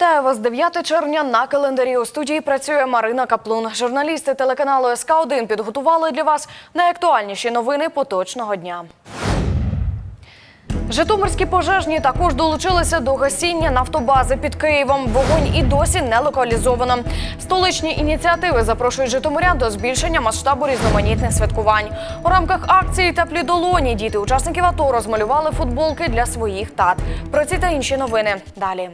Вітаю вас 9 червня на календарі. У студії працює Марина Каплун. Журналісти телеканалу СК 1 підготували для вас найактуальніші новини поточного дня. Житомирські пожежні також долучилися до гасіння нафтобази під Києвом. Вогонь і досі не локалізовано. Столичні ініціативи запрошують житомирян до збільшення масштабу різноманітних святкувань. У рамках акції Теплі долоні діти учасників АТО розмалювали футболки для своїх тат. Про ці та інші новини далі.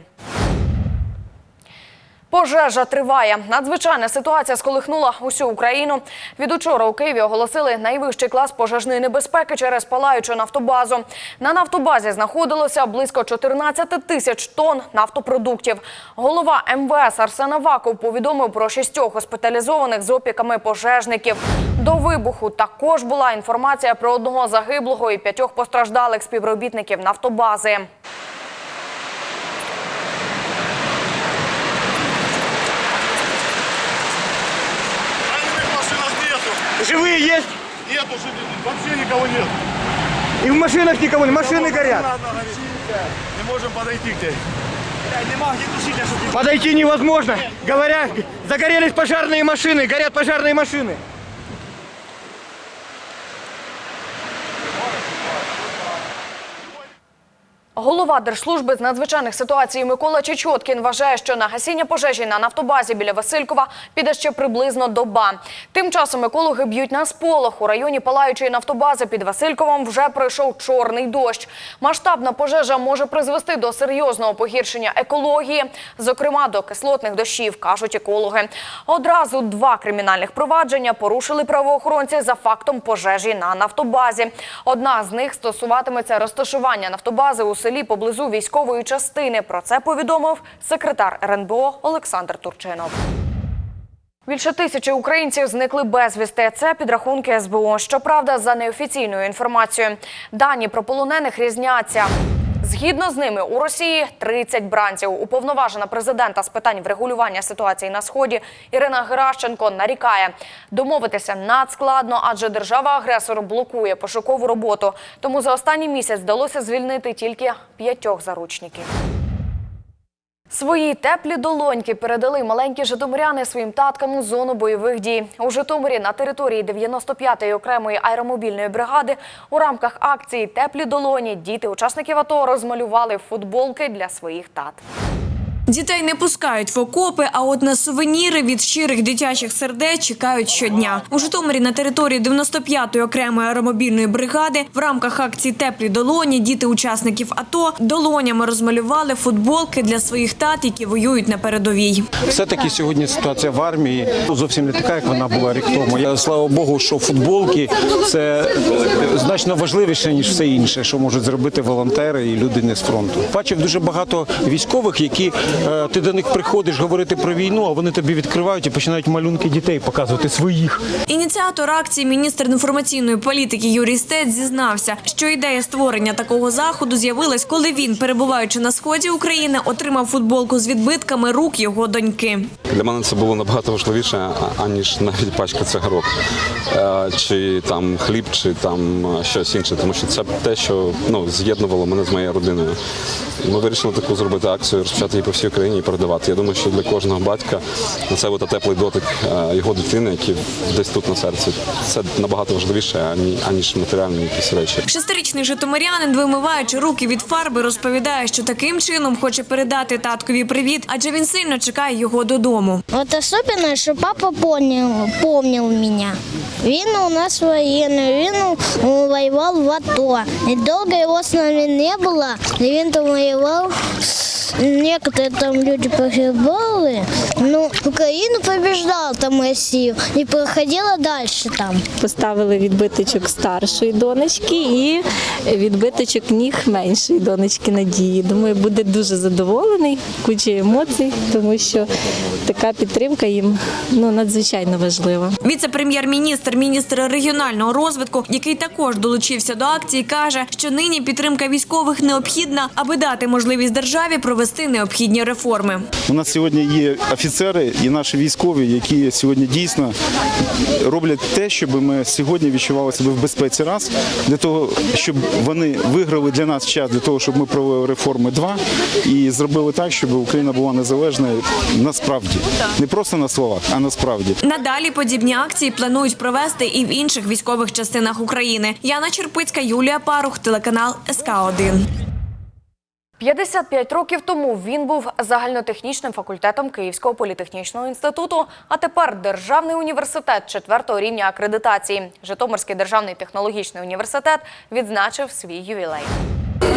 Пожежа триває. Надзвичайна ситуація сколихнула усю Україну. Від учора у Києві оголосили найвищий клас пожежної небезпеки через палаючу нафтобазу. На нафтобазі знаходилося близько 14 тисяч тонн нафтопродуктів. Голова МВС Арсен Аваков повідомив про шістьох госпіталізованих з опіками пожежників. До вибуху також була інформація про одного загиблого і п'ятьох постраждалих співробітників нафтобази. Живые есть? Нету, живых. вообще никого нет. И в машинах никого нет, машины горят. Не можем подойти к тебе. Подойти невозможно. Говорят, загорелись пожарные машины, горят пожарные машины. Голова Держслужби з надзвичайних ситуацій Микола Чечоткін вважає, що на гасіння пожежі на нафтобазі біля Василькова піде ще приблизно доба. Тим часом екологи б'ють на сполох. У районі палаючої нафтобази під Васильковом вже пройшов чорний дощ. Масштабна пожежа може призвести до серйозного погіршення екології, зокрема до кислотних дощів, кажуть екологи. Одразу два кримінальних провадження порушили правоохоронці за фактом пожежі на нафтобазі. Одна з них стосуватиметься розташування нафтобази у селі поблизу військової частини. Про це повідомив секретар РНБО Олександр Турчинов. Більше тисячі українців зникли безвісти. Це підрахунки СБУ. Щоправда, за неофіційною інформацією, дані про полонених різняться. Згідно з ними, у Росії 30 бранців. Уповноважена президента з питань врегулювання ситуації на сході Ірина Геращенко нарікає, домовитися надскладно, адже держава-агресор блокує пошукову роботу. Тому за останній місяць вдалося звільнити тільки п'ятьох заручників. Свої теплі долоньки передали маленькі житомиряни своїм таткам у зону бойових дій. У Житомирі на території 95-ї окремої аеромобільної бригади у рамках акції Теплі долоні діти учасників АТО розмалювали футболки для своїх тат. Дітей не пускають в окопи, а от на сувеніри від щирих дитячих сердець чекають щодня. У Житомирі на території 95-ї окремої аеромобільної бригади в рамках акції Теплі долоні діти учасників АТО долонями розмалювали футболки для своїх тат, які воюють на передовій. Все-таки сьогодні ситуація в армії зовсім не така, як вона була рік тому. Слава Богу, що футболки це значно важливіше ніж все інше, що можуть зробити волонтери і люди не з фронту. Бачив дуже багато військових, які ти до них приходиш говорити про війну, а вони тобі відкривають і починають малюнки дітей показувати своїх. Ініціатор акції, міністр інформаційної політики Юрій Стець зізнався, що ідея створення такого заходу з'явилась, коли він, перебуваючи на сході України, отримав футболку з відбитками рук його доньки. Для мене це було набагато важливіше, аніж навіть пачка цигарок, Е, чи там хліб, чи там е, щось інше, тому що це те, що ну, з'єднувало мене з моєю родиною. Ми вирішили таку зробити акцію, розпочати її по всій Україні і передавати. Я думаю, що для кожного батька на це буде теплий дотик е, його дитини, який десь тут на серці. Це набагато важливіше, ані- аніж матеріальні якісь речі. Шестирічний житомирянин, вимиваючи руки від фарби, розповідає, що таким чином хоче передати таткові привіт, адже він сильно чекає його додому. Вот особенно, что папа помнил меня. Він у нас воєнний, він ну, воював в АТО. І довго його з нами не було, і він там воював. Некоторые там люди погибали. Ну, Україну побеждала там Росію і проходила далі там. Поставили відбиточок старшої донечки і відбиточок ніг меншої донечки Надії. Думаю, буде дуже задоволений, куча емоцій, тому що така підтримка їм ну надзвичайно важлива. Віце-прем'єр-міністр, міністр регіонального розвитку, який також долучився до акції, каже, що нині підтримка військових необхідна, аби дати можливість державі провести необхідні реформи. У нас сьогодні є офіцери, і наші військові, які сьогодні дійсно роблять те, щоб ми сьогодні відчували себе в безпеці раз, для того, щоб вони виграли для нас час, для того, щоб ми провели реформи два і зробили так, щоб Україна була незалежною насправді. Не просто на словах, а насправді. Надалі подібні акції планують провести і в інших військових частинах України. Яна Черпицька, Юлія Парух, телеканал СК 1 55 років тому він був загальнотехнічним факультетом Київського політехнічного інституту, а тепер Державний університет четвертого рівня акредитації. Житомирський державний технологічний університет відзначив свій ювілей.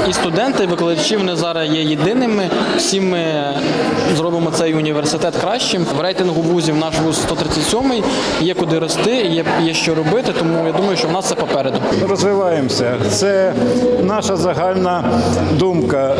І студенти, і викладачі вони зараз є єдиними. Всі ми зробимо цей університет кращим. В рейтингу вузів наш вуз 137-й, Є куди рости, є, є що робити. Тому я думаю, що в нас це попереду. Розвиваємося. Це наша загальна думка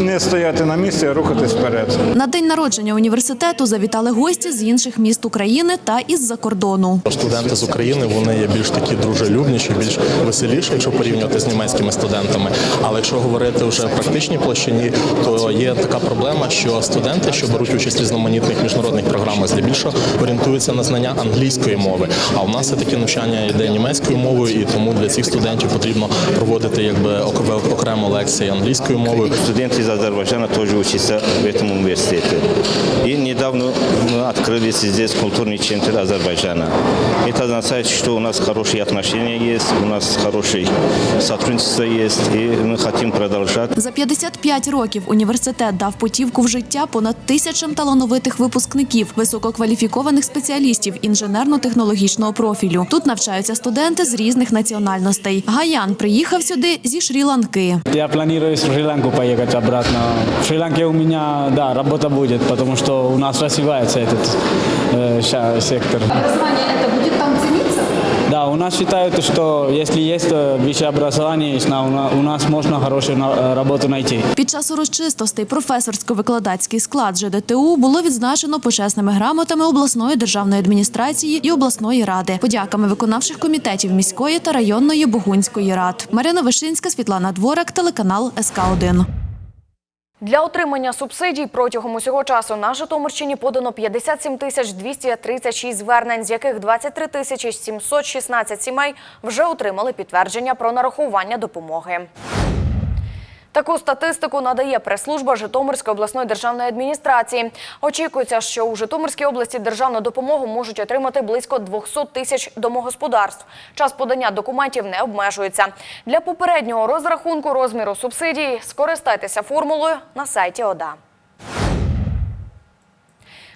не стояти на місці, а рухатись вперед. На день народження університету завітали гості з інших міст України та із-за кордону. Студенти з України вони є більш такі дружелюбніші, більш веселіші, якщо порівнювати з німецькими студентами. Але якщо говорити вже в практичній площині, то є така проблема, що студенти, що беруть участь в різноманітних міжнародних програмах, здебільшого орієнтуються на знання англійської мови. А у нас все таки навчання йде німецькою мовою, і тому для цих студентів потрібно проводити якби ок- окремо лекції англійською мовою. Студенты из Азербайджана тоже учатся в этом университете. И недавно мы открыли здесь культурный центр Азербайджана. Это означает, что у нас хорошие отношения есть, у нас хорошее сотрудничество есть, и мы хотим продолжать. За 55 років університет дав путівку в життя понад тисячам талановитих випускників, висококваліфікованих спеціалістів інженерно-технологічного профілю. Тут навчаються студенти з різних національностей. Гаян приїхав сюди зі Шрі-Ланки. Я планую в Шри-Ланку поехать обратно. В Шри-Ланке у меня, да, работа будет, потому что у нас развивается этот э, ща- сектор. Образование это буде там цінитися? Да, у нас считают, что если есть э, высшее образование, у на- у нас можно хорошую на- э, работу найти. Під час урочистостей професорсько-викладацький склад ЖДТУ було відзначено почесними грамотами обласної державної адміністрації і обласної ради, подяками виконавчих комітетів міської та районної Богунської рад. Марина Вишинська, Світлана Дворак, телеканал СК 1 для отримання субсидій протягом усього часу на Житомирщині подано 57 тисяч 236 звернень, з яких 23 тисячі 716 сімей вже отримали підтвердження про нарахування допомоги. Таку статистику надає прес-служба Житомирської обласної державної адміністрації. Очікується, що у Житомирській області державну допомогу можуть отримати близько 200 тисяч домогосподарств. Час подання документів не обмежується. Для попереднього розрахунку розміру субсидії скористайтеся формулою на сайті ОДА.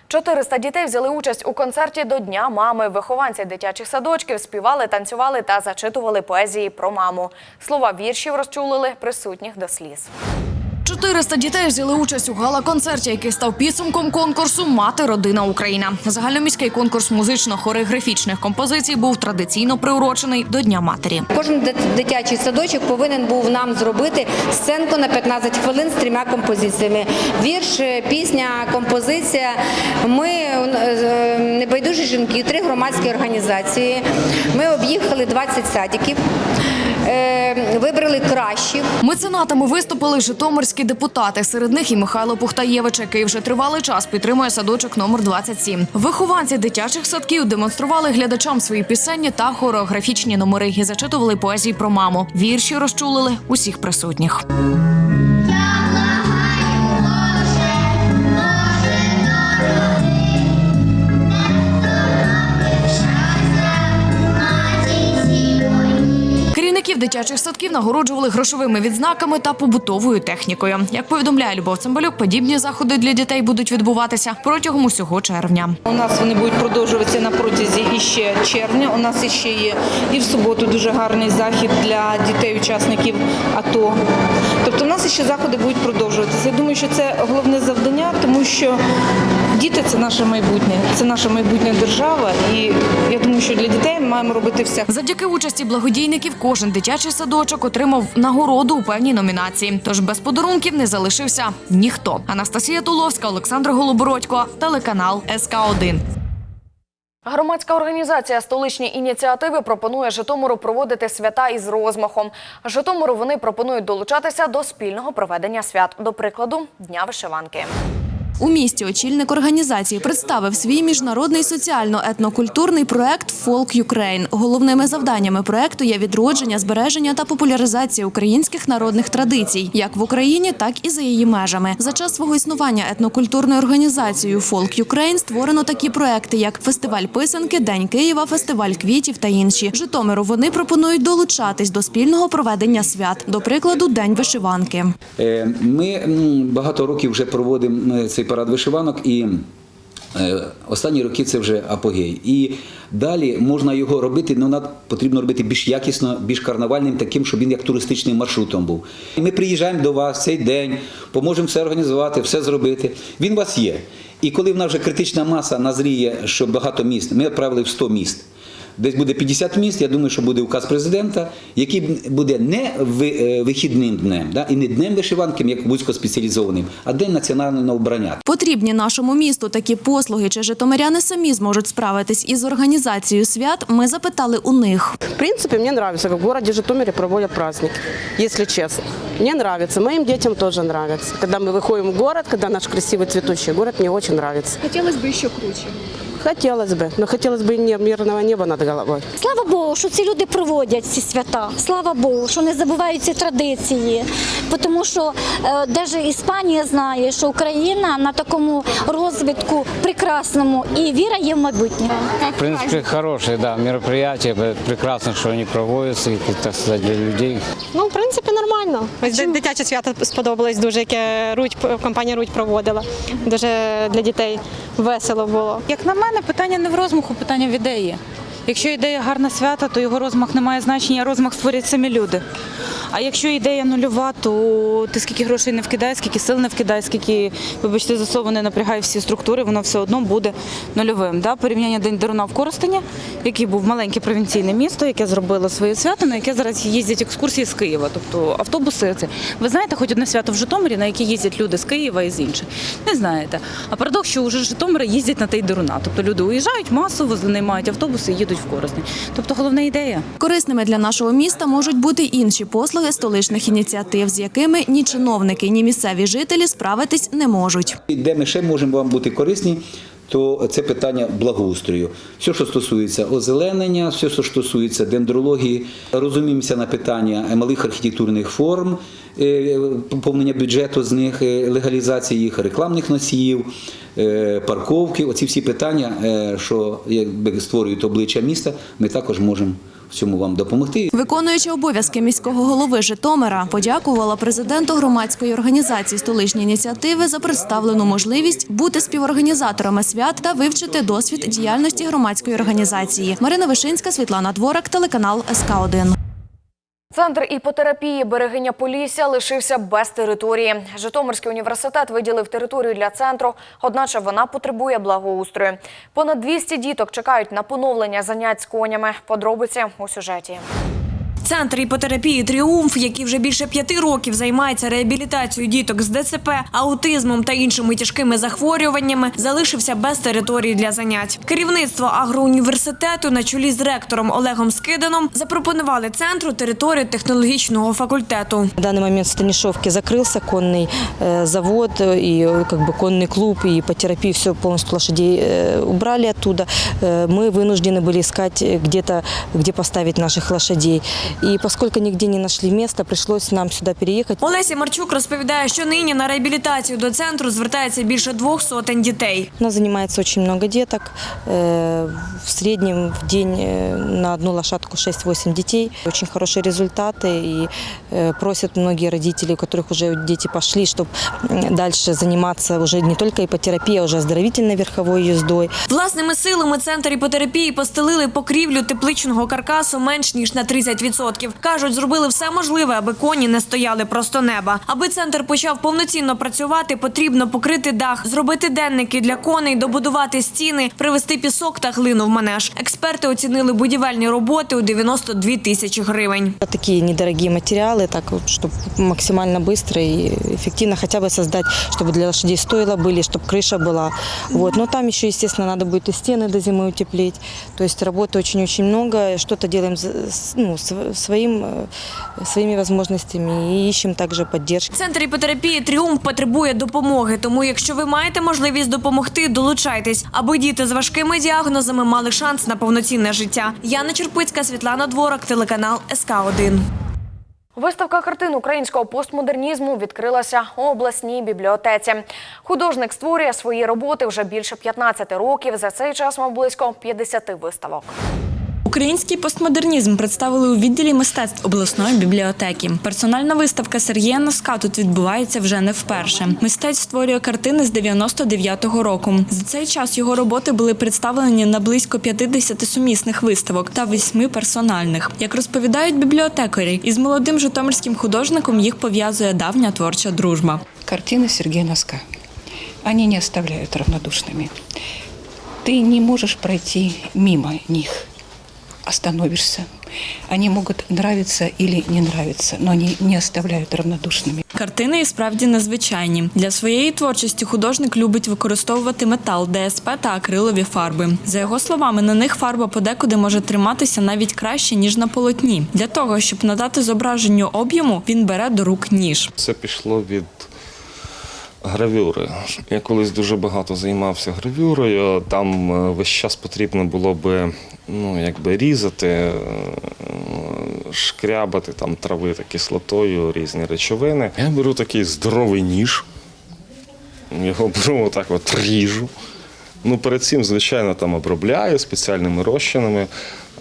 400 дітей взяли участь у концерті до Дня мами. Вихованці дитячих садочків співали, танцювали та зачитували поезії про маму. Слова віршів розчулили присутніх до сліз. 400 дітей взяли участь у гала-концерті, який став підсумком конкурсу Мати родина Україна. Загальноміський конкурс музично-хореографічних композицій був традиційно приурочений до Дня матері. Кожен дитячий садочок повинен був нам зробити сценку на 15 хвилин з трьома композиціями. Вірш, е, пісня, композиція. Ми е, небайдужі жінки, три громадські організації. Ми об'їхали 20 садиків, е, вибрали кращих. Меценатами виступили житомирські депутати. Серед них і Михайло Пухтаєвич, який вже тривалий час підтримує садочок номер 27. Вихованці дитячих садків демонстрували глядачам свої пісенні та хореографічні номери і зачитували поезії про маму. Вірші розчулили усіх присутніх. Дитячих садків нагороджували грошовими відзнаками та побутовою технікою. Як повідомляє Любов Цимбалюк, подібні заходи для дітей будуть відбуватися протягом усього червня. У нас вони будуть продовжуватися на протязі іще червня. У нас іще є і в суботу дуже гарний захід для дітей-учасників АТО. Тобто, у нас ще заходи будуть продовжуватися. Я думаю, що це головне завдання, тому що діти це наше майбутнє, це наша майбутня держава. І я думаю, що для дітей ми маємо робити все. Завдяки участі благодійників кожен дитячий садочок отримав нагороду у певній номінації. Тож без подарунків не залишився ніхто. Анастасія Туловська, Олександр Голобородько, телеканал СК 1 Громадська організація столичні ініціативи пропонує Житомиру проводити свята із розмахом. Житомиру вони пропонують долучатися до спільного проведення свят, до прикладу Дня вишиванки. У місті очільник організації представив свій міжнародний соціально-етнокультурний проект Фолк Юкрейн. Головними завданнями проекту є відродження, збереження та популяризація українських народних традицій, як в Україні, так і за її межами. За час свого існування етнокультурною організацією Фолк Юкрейн створено такі проекти, як фестиваль писанки, День Києва, фестиваль квітів та інші. Житомиру вони пропонують долучатись до спільного проведення свят, до прикладу, День вишиванки. Е, Ми багато років вже проводимо е, цей парад вишиванок і. е, Останні роки це вже апогей. І далі можна його робити, але нам потрібно робити більш якісно, більш карнавальним, таким, щоб він як туристичним маршрутом був. Ми приїжджаємо до вас цей день, поможемо все організувати, все зробити. Він у вас є. І коли в нас вже критична маса назріє, що багато міст, ми відправили в 100 міст Десь буде 50 міст, я думаю, що буде указ президента, який буде не ви- е, вихідним днем, да, і не днем вишиванки, як вузькоспеціалізованим, а день національного обрання. Потрібні нашому місту такі послуги, чи житомиряни самі зможуть справитись із організацією свят. Ми запитали у них. В принципе, мне нравится, как в городе Житомире проводят праздник, если честно. Мне нравится, моим детям тоже нравится. Когда мы выходим в город, когда наш красивый цветущий город, мне очень нравится. Хотелось бы еще круче. Хотелось бы, но хотелось бы и не мирного неба над головой. Слава Богу, що ці люди проводять ці свята. Слава Богу, що не забувають ці традиції. Тому що навіть Іспанія знає, що Україна на такому розвитку прекрасному і віра є в майбутнє. В принципе, хорошее, да, мероприятие. Прекрасно, что они проводятся, и, так сказать, для людей. Ну, в принципі, нормально. Ось дитяче свято сподобалось дуже, яке Рудь, компанія Рудь проводила. Дуже для дітей весело було. Як на мене, питання не в розмаху, питання в ідеї. Якщо ідея гарна свята, то його розмах не має значення, розмах створять самі люди. А якщо ідея нульова, то ти скільки грошей не вкидай, скільки сил не вкидай, скільки, вибачте, засоби не напрягай всі структури, воно все одно буде нульовим. Да? Порівняння День Деруна в Коростені, який був маленьке провінційне місто, яке зробило своє свято, на яке зараз їздять екскурсії з Києва. Тобто автобуси це. Ви знаєте, хоч одне свято в Житомирі, на яке їздять люди з Києва і з інших? Не знаєте. А парадокс, що вже з Житомира їздять на той Деруна. Тобто люди уїжджають масово, наймають автобуси і їдуть в корисний. Тобто головна ідея. Корисними для нашого міста можуть бути інші послуги столичних ініціатив, з якими ні чиновники, ні місцеві жителі справитись не можуть. Де ми ще можемо вам бути корисні, то це питання благоустрою. Все, що стосується озеленення, все, що стосується дендрології, розуміємося на питання малих архітектурних форм, е, поповнення бюджету з них, е, легалізації їх, рекламних носіїв, е, парковки. Оці всі питання, е, що якби створюють обличчя міста, ми також можемо в цьому вам допомогти. Виконуючи обов'язки міського голови Житомира, подякувала президенту громадської організації столичні ініціативи за представлену можливість бути співорганізаторами свят та вивчити досвід діяльності громадської організації. Марина Вишинська, Світлана Дворак, телеканал СК 1 Центр іпотерапії Берегиня Полісся лишився без території. Житомирський університет виділив територію для центру, одначе вона потребує благоустрою. Понад 200 діток чекають на поновлення занять з конями. Подробиці у сюжеті. Центр іпотерапії Тріумф, який вже більше п'яти років займається реабілітацією діток з ДЦП, аутизмом та іншими тяжкими захворюваннями, залишився без території для занять. Керівництво агроуніверситету на чолі з ректором Олегом Скиданом запропонували центру територію технологічного факультету. В данный момент в Станишевке закрылся конный э, завод э, и э, как бы конный клуб и по терапии все полностью лошадей э, убрали оттуда. Э, Мы вынуждены были искать э, где-то, где поставить наших лошадей. И поскольку нигде не нашли места, пришлось нам сюда переехать. Олеся Марчук розповідає, що нині на реабілітацію до центру звертається більше двох сотень дітей. У нас занимается очень много деток. Э, В среднем в день э, на одну лошадку 6-8 детей. Очень хорошие результаты. И э, просят многие родители, у которых уже дети пошли, чтобы дальше заниматься уже не только ипотерапией, а уже оздоровительной верховой ездой. Власними силами центр іпотерапії постелили покрівлю тепличного каркасу менш ніж на 30%. Кажуть, зробили все можливе, аби коні не стояли просто неба. Аби центр почав повноцінно працювати, потрібно покрити дах, зробити денники для коней, добудувати стіни, привезти пісок та глину в манеж. Експерти оцінили будівельні роботи у 92 тисячі гривень. Такие недорогие материалы, так вот, чтобы максимально быстро и эффективно хотя бы создать, чтобы для лошадей стоило были, чтобы крыша была. Вот. Но там еще, естественно, надо будет и стены до зимы утеплить. То есть работы очень-очень много. Что-то делаем за- с- ну, с- своим, э, своими возможностями и ищем также поддержки. Центр іпотерапії Тріумф потребує допомоги. Тому, якщо ви маєте можливість допомогти, долучайтесь, аби діти з важкими діагнозами мали шанс на повноцінне життя. Яна Черпицька, Світлана Дворак, телеканал СК 1 Виставка картин українського постмодернізму відкрилася у обласній бібліотеці. Художник створює свої роботи вже більше 15 років. За цей час мав близько 50 виставок. Український постмодернізм представили у відділі мистецтв обласної бібліотеки. Персональна виставка Сергія Носка тут відбувається вже не вперше. Мистець створює картини з 99-го року. За цей час його роботи були представлені на близько 50 сумісних виставок та 8 персональних. Як розповідають бібліотекарі, із молодим житомирським художником їх пов'язує давня творча дружба. Картины Сергея Носка. Они не оставляют равнодушными. Ты не можешь пройти мимо них. Остановишься. Они могут нравиться или не нравиться, но они не оставляют равнодушными. Картини і справді незвичайні. Для своєї творчості художник любить використовувати метал, ДСП та акрилові фарби. За його словами, на них фарба подекуди може триматися навіть краще ніж на полотні. Для того щоб надати зображенню об'єму, він бере до рук ніж. Це пішло від гравюри. Я колись дуже багато займався гравюрою. Там е, весь час потрібно було би ну, якби різати, е, шкрябати, там, травити кислотою різні речовини. Я беру такий здоровий ніж, його беру отак от ріжу. Ну, перед цим, звичайно, там обробляю спеціальними розчинами,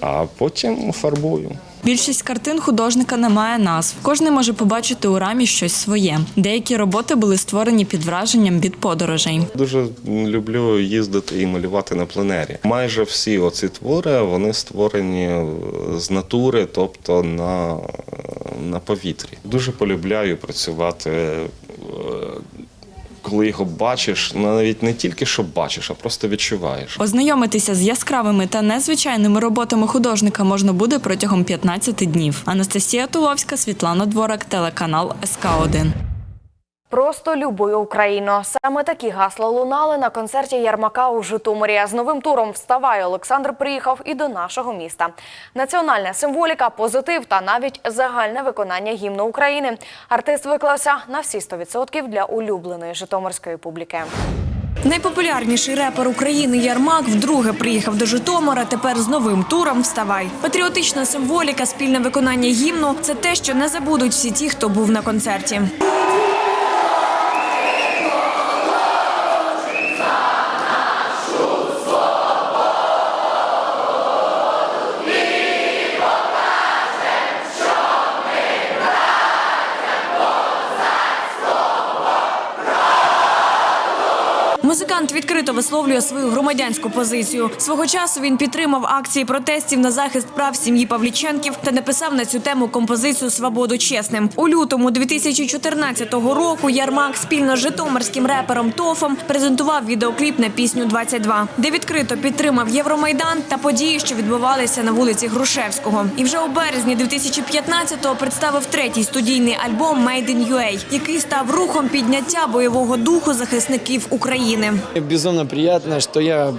а потім фарбую. Більшість картин художника не має назв. Кожен може побачити у рамі щось своє. Деякі роботи були створені під враженням від подорожей. Дуже люблю їздити і малювати на пленері. Майже всі оці твори вони створені е, з натури, тобто на, на повітрі. Дуже полюбляю працювати. Коли його бачиш, ну, навіть не тільки що бачиш, а просто відчуваєш. Ознайомитися з яскравими та незвичайними роботами художника можна буде протягом 15 днів. Анастасія Туловська, Світлана Дворак, телеканал СК 1 Просто любою Україну. Саме такі гасла лунали на концерті Ярмака у Житомирі. З новим туром «Вставай» Олександр приїхав і до нашого міста. Національна символіка, позитив та навіть загальне виконання гімну України. Артист виклався на всі 100% для улюбленої житомирської публіки. Найпопулярніший репер України Ярмак вдруге приїхав до Житомира. Тепер з новим туром Вставай. Патріотична символіка, спільне виконання гімну це те, що не забудуть всі ті, хто був на концерті. Музикант відкрито висловлює свою громадянську позицію. Свого часу він підтримав акції протестів на захист прав сім'ї Павліченків та написав на цю тему композицію Свободу чесним. У лютому 2014 року Ярмак спільно з житомирським репером Тофом презентував відеокліп на пісню «22», де відкрито підтримав Євромайдан та події, що відбувалися на вулиці Грушевського. І вже у березні 2015-го представив третій студійний альбом «Made in UA», який став рухом підняття бойового духу захисників України Безумно приятно, что я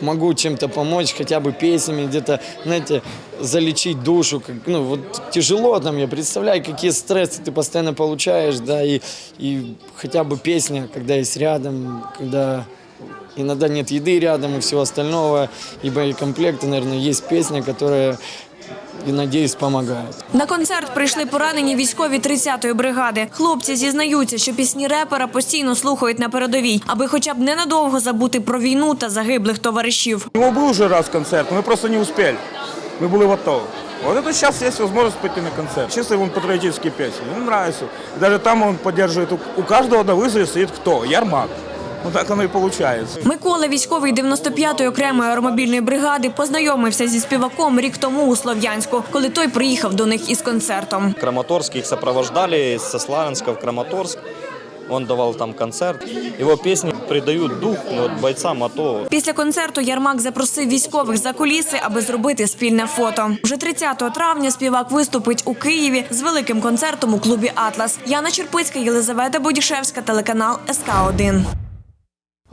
могу чем-то помочь, хотя бы песнями, где-то, знаете, залечить душу. Как, ну, вот тяжело там, я представляю, какие стрессы ты постоянно получаешь, да, и, и хотя бы песня, когда есть рядом, когда иногда нет еды рядом и всего остального, и боекомплекта, наверное, есть песня, которая, и, надеюсь, помогает. На концерт прийшли поранені військові 30-ї бригади. Хлопці зізнаються, що пісні репера постійно слухають на передовій, аби хоча б ненадовго забути про війну та загиблих товаришів. У него был уже раз концерт, мы просто не успели. Мы были готовы. Вот это сейчас есть возможность пойти на концерт. Чисто он патриотические песни. Ему нравится. И даже там он поддерживает. У- У каждого на вызове стоит кто? Ярмак. Вот так оно и получается. Микола, військовий 95-ї окремої аеромобільної бригади, познайомився зі співаком рік тому у Слов'янську, коли той приїхав до них із концертом. Краматорск их сопровождали со Славянска в Краматорск. Он давал там концерт. Его песни придают дух вот, бойцам АТО. Після концерту Ярмак запросив військових за куліси, аби зробити спільне фото. Вже 30 травня співак виступить у Києві з великим концертом у клубі Атлас. Яна Черпицька, Єлизавета Бодішевська, телеканал СК 1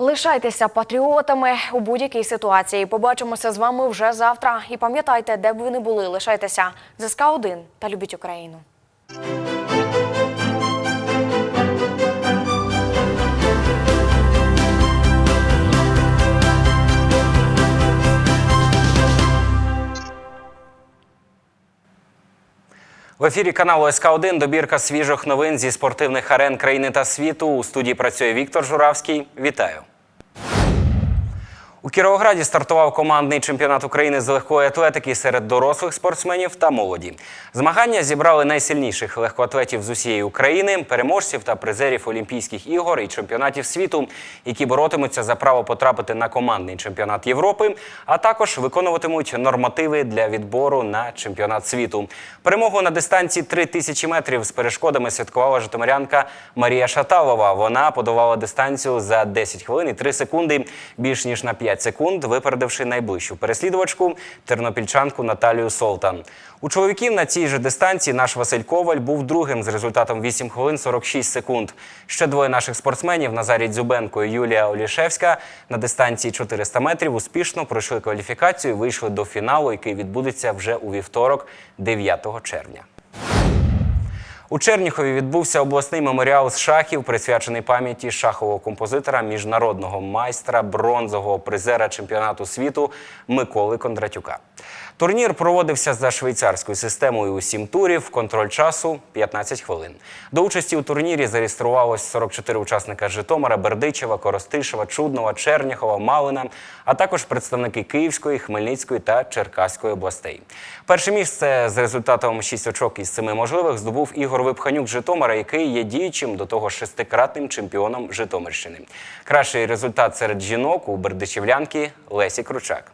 Лишайтеся патріотами у будь-якій ситуації. Побачимося з вами вже завтра. І пам'ятайте, де б ви не були, лишайтеся ЗСК 1 та любіть Україну. В ефірі каналу СК 1 добірка свіжих новин зі спортивних арен країни та світу. У студії працює Віктор Журавський. Вітаю. У Кіровограді стартував командний чемпіонат України з легкої атлетики серед дорослих спортсменів та молоді. Змагання зібрали найсильніших легкоатлетів з усієї України, переможців та призерів Олімпійських ігор і чемпіонатів світу, які боротимуться за право потрапити на командний чемпіонат Європи, а також виконуватимуть нормативи для відбору на чемпіонат світу. Перемогу на дистанції 3000 метрів з перешкодами святкувала житомирянка Марія Шаталова. Вона подавала дистанцію за 10 хвилин і 3 секунди, більш ніж на 5 секунд, випередивши найближчу переслідувачку тернопільчанку Наталію Солтан. У чоловіків на цій же дистанції наш Василь Коваль був другим з результатом 8 хвилин 46 секунд. Ще двоє наших спортсменів Назарій Дзюбенко і Юлія Олішевська на дистанції 400 метрів успішно пройшли кваліфікацію і вийшли до фіналу, який відбудеться вже у вівторок, 9 червня. У Черніхові відбувся обласний меморіал з шахів, присвячений пам'яті шахового композитора, міжнародного майстра, бронзового призера чемпіонату світу Миколи Кондратюка. Турнір проводився за швейцарською системою у сім турів, контроль часу 15 хвилин. До участі у турнірі зареєструвалось 44 учасника Житомира, Бердичева, Коростишева, Чуднова, Черніхова, Малина, а також представники Київської, Хмельницької та Черкаської областей. Перше місце з результатом 6 очок із 7 можливих здобув Ігор Випханюк з Житомира, який є діючим до того шестикратним чемпіоном Житомирщини. Кращий результат серед жінок у бердичівлянки Лесі Кручак.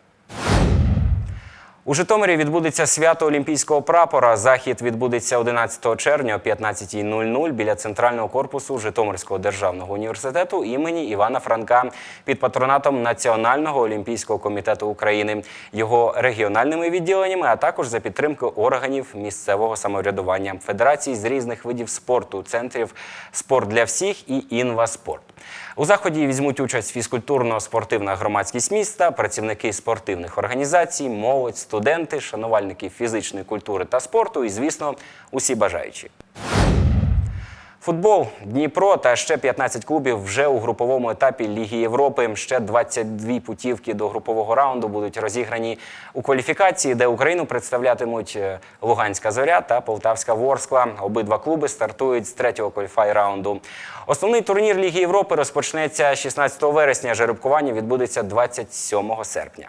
У Житомирі відбудеться свято Олімпійського прапора. Захід відбудеться 11 червня о 15.00 біля центрального корпусу Житомирського державного університету імені Івана Франка під патронатом Національного олімпійського комітету України, його регіональними відділеннями, а також за підтримки органів місцевого самоврядування, федерацій з різних видів спорту, центрів спорт для всіх і інваспорт. У заході візьмуть участь фізкультурно-спортивна громадськість міста, працівники спортивних організацій, молодь, студенти, шанувальники фізичної культури та спорту і, звісно, усі бажаючі. Футбол, Дніпро та ще 15 клубів вже у груповому етапі Ліги Європи. Ще 22 путівки до групового раунду будуть розіграні у кваліфікації, де Україну представлятимуть е, Луганська зоря та Полтавська Ворскла. Обидва клуби стартують з третього кваліфай раунду. Основний турнір Ліги Європи розпочнеться 16 вересня. Жеребкування відбудеться 27 серпня.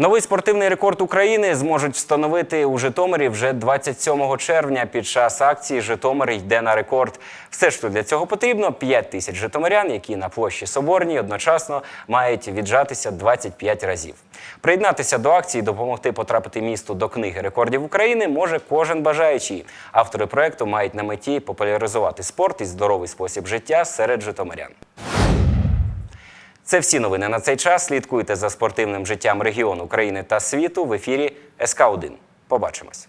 Новий спортивний рекорд України зможуть встановити у Житомирі вже 27 червня під час акції Житомир йде на рекорд. Все, що для цього потрібно, 5 тисяч житомирян, які на площі Соборній одночасно мають віджатися 25 разів. Приєднатися до акції, допомогти потрапити місту до книги рекордів України може кожен бажаючий. Автори проекту мають на меті популяризувати спорт і здоровий спосіб життя серед житомирян. Це всі новини на цей час. Слідкуйте за спортивним життям регіону України та світу в ефірі СК 1 Побачимось.